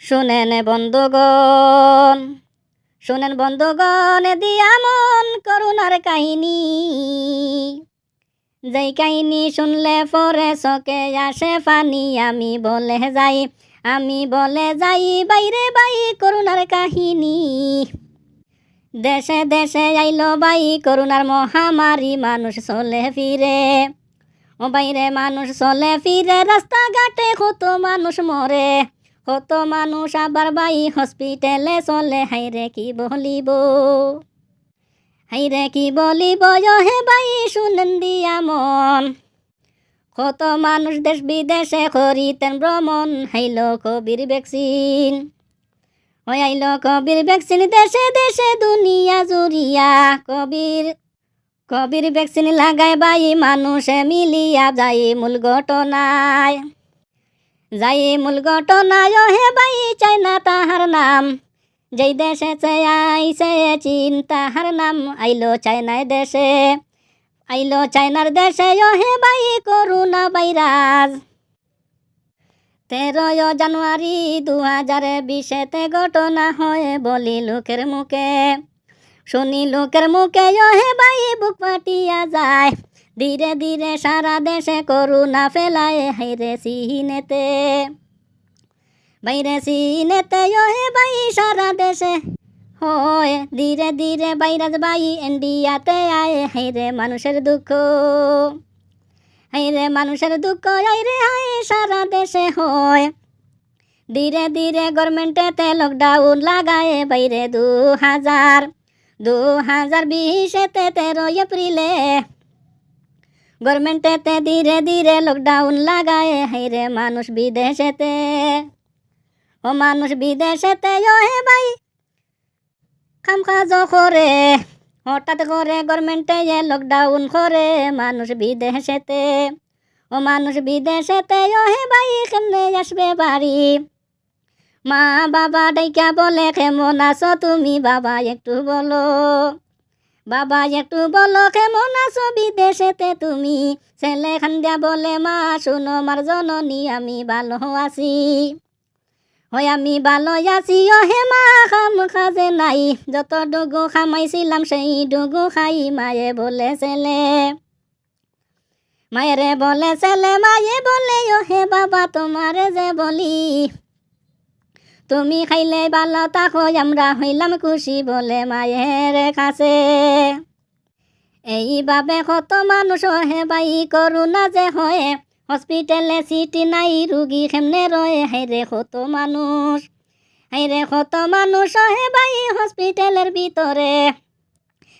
শুনেন বন্ধুগণ শুনেন বন্ধুগণ দিয়া মন করুণার কাহিনী। যেই কাহিনী শুনলে পরে চকে আসে পানি, আমি বলে যাই, আমি বলে যাই, বাইরে বাই করুণার কাহিনী। দেশে দেশে আইলো বাই করুণার মহামারী, মানুষ চলে ফিরে। ও বাইরে মানুষ চলে ফিরে, রাস্তাঘাটে কত মানুষ মরে। কত মানুষ আবার বাই হসপিটালে চলে? হাইরে কি বলিব? হাইরে কি বলিব? হে বাই, শুনেন দিয়া মন কত মানুষ দেশ বিদেশে করিতেন ভ্রমণ? হাইল কবির ভ্যাকসিন। ওই আইল কবির ভ্যাকসিন দেশে দেশে দুনিয়া জুড়িয়া কবির। কবির ভ্যাকসিন লাগাই বাই, মানুষে মিলিয়া যাই মূল ঘটনায়। যাই মূল ঘটনায় হে বাই চাই না তাহার নাম। যেই দেশে আইসে চীন তাহার নাম আইলো চাইনায় দেশে। আইলো চাইনার দেশে হে বাই করুণা বাইরাজ তেরোয় জানুয়ারি দু হাজার বিশেতে ঘটনা হয় বলি লোকের মুখে। শুনি লোকের মুখে হে বাই বুক পাটিয়া যায়। ধীরে ধীরে সারা দেশে করুণা ফেলায় হাইরে সিনেতে। বাইরে সিনেতে হে বাই সারা দেশে হয়। ধীরে ধীরে বাইরাজ বাই ইন্ডিয়াতে আয় হাইরে মানুষের দুঃখ। হাইরে মানুষের দুঃখ আইরে হায় সারা দেশে হয়। ধীরে ধীরে গভর্নমেন্টেতে লকডাউন লাগায়, বাইরে দু হাজার দু হাজার বিশেতে তেরো এপ্রিলে গভর্নমেন্টেতে ধীরে ধীরে লকডাউন লাগায় হাইরে মানুষ বিদেশেতে। ও মানুষ বিদেশেতে হে ভাই কাম কাজ করে। হঠাৎ করে গভর্নমেন্টে এ লকডাউন করে, মানুষ বিদেশেতে। ও মানুষ বিদেশেতে হে ভাই, কেমনে আসবে বাড়ি? মা বাবা ডাইকা বলে, কেমন আছো তুমি বাবা, একটু বলো। বাবা, একটু বলো কেমন আছো বিদেশেতে তুমি? ছেলে খান্দিয়া বলে, মা, শুনো, মার জননী, আমি ভালো আছি। হয় আমি ভালো আছি ও হে মা, খাম খাজে নাই। যত ডুগু খামাইছিলাম সেই ডুগু খাই। মায়ে বলে, ছেলে। মায়েরে বলে, ছেলে, মায়ে বলে ও হে বাবা, তোমারে যে বলি। তুমি খাইলে ভালো তাকো আমরা হইলাম খুশি বলে মায়ের কাছে। এইভাবে কত মানুষ হে বাই করুণা যে হয়। হসপিটালে সিটি নাই, রুগী কেমনে রয়ে হাইরে কত মানুষ। হাইরে কত মানুষ হে বাই হসপিটালের ভিতরে।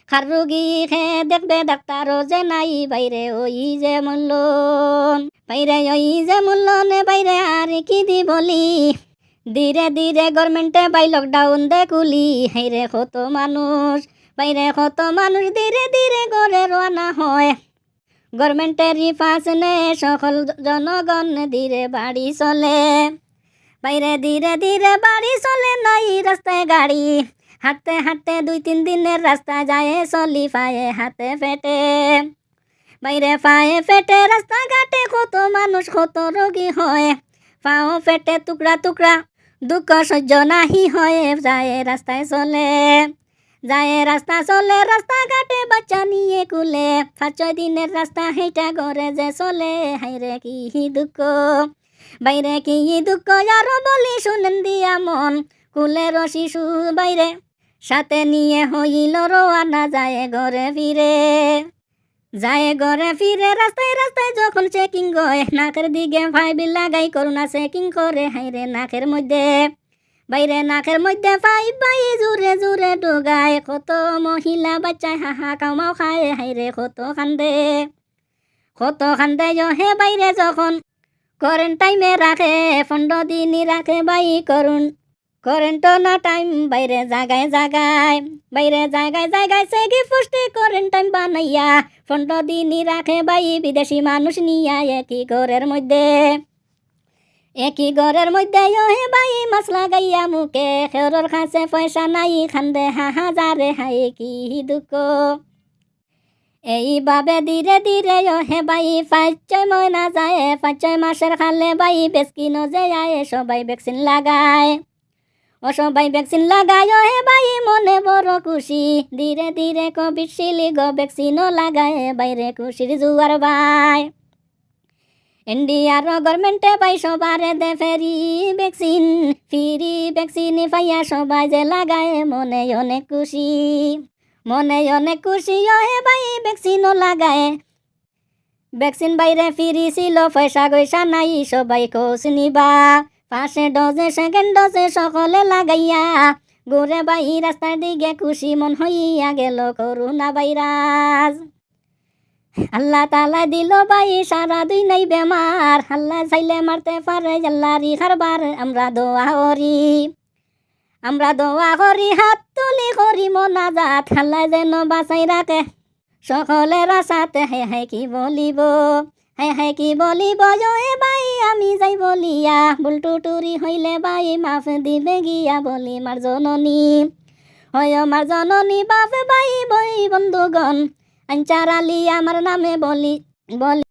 খার রুগী খে দেখবে ডাক্তারও যে নাই বাইরে ওই যে মূল্যন বাইরে ওই যে মূল্যন বাইরে আর কি দি বলি ধীরে ধীরে গভর্নমেন্টে বাই লকডাউন দে কুলি হাইরে কত মানুষ বাইরে কত মানুষ ধীরে ধীরে ঘরে রওনা হয়। গভর্নমেন্টের নে সকল জনগণ ধীরে বাড়ি চলে। বাইরে ধীরে ধীরে বাড়ি চলে নাই রাস্তায় গাড়ি। হাঁটতে হাঁটতে দুই তিন দিনের রাস্তা যায় চলি পায়ে হাতে ফেটে। বাইরে পায়ে ফেটে রাস্তা ঘাটে কত মানুষ, কত রোগী হয়। পাও ফেটে টুকরা টুকরা দুঃখ সহ্য নাহি হয়ে যায়, রাস্তায় চলে, যায় রাস্তা চলে রাস্তা ঘাটে বাচ্চা নিয়ে কুলে। পাঁচ ছয় দিনের রাস্তা হেঁটা ঘরে যে চলে, হাইরে কি দুঃখ? বাইরে কি দুঃখ? আরও বলি শুনেন দিয়া মন, কুলের শিশু বাইরে। সাথে নিয়ে হইল রোয়ানা, যায় ঘরে ফিরে। যায় ঘরে ফিরে, রাস্তায় রাস্তায় যখন চেকিং গয় নাকের দিকে ফাইবিল লাগাই, করুণা চেকিং করে হাইরে নাকের মধ্যে। বাইরে নাকের মধ্যে ফাইভ বাই জুরে জুরে ডোগায়, কত মহিলা বাচ্চায় হাহা কামাও খায় হাইরে কত কান্দে। কত কান্দে হে বাইরে যখন করেন্ট টাইমে রাখে, পনেরো দিনই রাখে বাই করুন করেন্ট না টাইম বাইরে জাগায় জাগায় বাইরে জায়গায় জায়গায় সে কি পুষ্টি করেন্ট টাইম বানাইয়া পনেরো দিনই রাখে বাই বিদেশি মানুষ নিয়া একই ঘরের মধ্যে একই ঘরের মধ্যে হে বাই মাছ লাগাইয়া মুখে খেরর কাছে পয়সা নাই খান্দে হা হাজারে হাই কি দুঃখ এইভাবে ধীরে ধীরে ও হে বাই পাঁচয় ময়না যায় পাঁচয় মাসের খালে বাই বেসকিনো যে আয় সবাই ভ্যাকসিন লাগায় ও সবাই ভ্যাকসিন লাগায় হে বাই মনে বড় খুশি। ধীরে ধীরে কোভিড শিলি গো ভ্যাকসিনও লাগায় বাইরে খুশির জুয়ার বাই। ইন্ডিয়ার গভর্নমেন্টে পাই সবারে দে ফেরি ভ্যাকসিন ফিরি ভ্যাকসিন পাইয়া সবাই যে লাগায়, মনে অনেক খুশি। মনে অনেক খুশি হে ভাই ভ্যাকসিনও লাগায়। ভ্যাকসিন বাইরে ফিরি ছিল, পয়সা গয়সা নাই, সবাই কোচ নিবা। পাশে ডজে সেকেন্ড ডজে সকলে লাগাইয়া গোরে বাই রাস্তার দিকে খুশি মন হইয়া গেল করুণা ভাইরাস। আল্লাহ তালা দিল বাই সারা দুই নাই বেমার, আল্লাহ চাইলে মারতে পারে আল্লাহরি হারবার, আমরা দোয়া করি। আমরা দোয়া করি, হাত তুলি করি মনাজাত, আল্লাহ যেন বাঁচাই রাখে, সকলের আশাতে হে হে কি বলিব। হে হে কি বলিব এ বাই আমি যাই বলিয়া বুলটু টুরি হইলে বাই মাফ দিবে গিয়া বলি মার জননী হয় আমার জননী বাপ বাই বই বন্ধুগণ আঞ্চার আলী আমার নামে বলি বলি